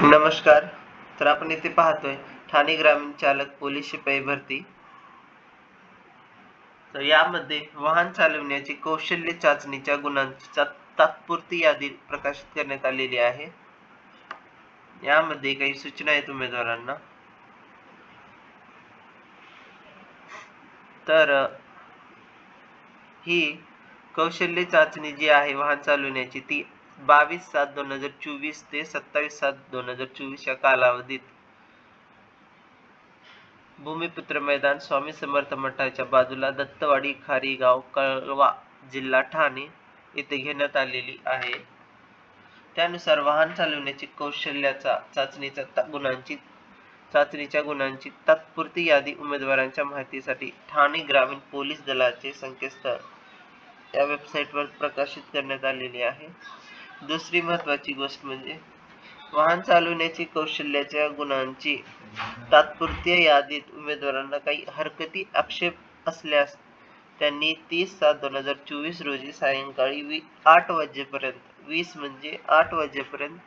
नमस्कार तर आपण इथे पाहतोय ठाणे ग्रामीण चालक पोलीस शिपाई भरती. तर यामध्ये वाहन चालवण्याची कौशल्य चाचणीच्या गुणांची तात्पुरती यादी प्रकाशित करण्यात आलेली आहे. यामध्ये काही सूचना आहेत उमेदवारांना. तर ही कौशल्य चाचणी जी आहे वाहन चालवण्याची ती बावीस सात दोन हजार चोवीस ते सत्तावीस सात दोन हजार चोवीस या कालावधीत भूमिपुत्र मैदान स्वामी समर्थ मठाच्या बाजूला दत्तवाडी खारीगाव कळवा जिल्हा ठाणे येथे घेण्यात आलेली आहे. त्यानुसार वाहन चालवण्याची कौशल्याचा चाचणीच्या गुणांची चाचणीच्या गुणांची तात्पुरती यादी उमेदवारांच्या माहितीसाठी ठाणे ग्रामीण पोलीस दलाचे संकेतस्थळ या वेबसाईटवर प्रकाशित करण्यात आलेली आहे. दुसरी महत्वाची गोष्ट म्हणजे वाहन चालवण्याची कौशल्याच्या गुणांची तात्पुरती यादीत उमेदवारांना काही हरकती आक्षेप असल्यास त्यांनी तीस सात दोन हजार चोवीस रोजी सायंकाळी वी आठ वाजेपर्यंत वीस म्हणजे आठ वाजेपर्यंत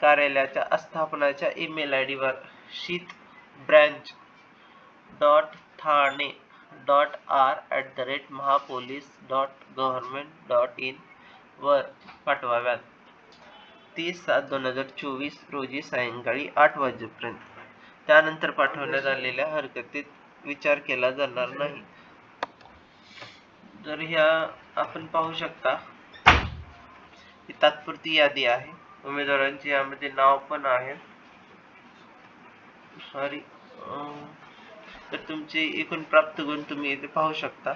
कार्यालयाच्या आस्थापनाच्या ईमेल आय डीवर शीत branch dot Thane dot R at the rate Mahapolice dot government dot in वर पाठवाव्यात. तीस सात दोन हजार चोवीस रोजी सायंकाळी आठ वाजेपर्यंत. त्यानंतर पाठवण्यात आलेल्या हरकतीत विचार केला जाणार नाही. तर ह्या आपण पाहू शकता ही तात्पुरती यादी आहे. उमेदवारांची यामध्ये नाव पण आहे. सॉरी तर तुमचे एकूण प्राप्त गुण तुम्ही इथे पाहू शकता.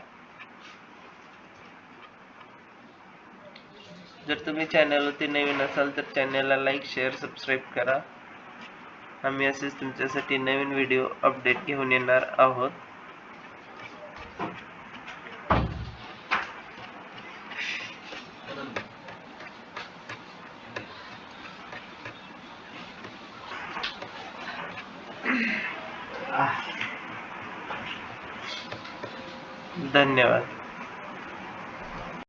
जर तुम्ही चॅनलवरती नवीन असाल तर चॅनलला लाईक शेअर सबस्क्राईब करा. आम्ही असेच तुमच्यासाठी नवीन व्हिडिओ अपडेट घेऊन येणार आहोत. धन्यवाद.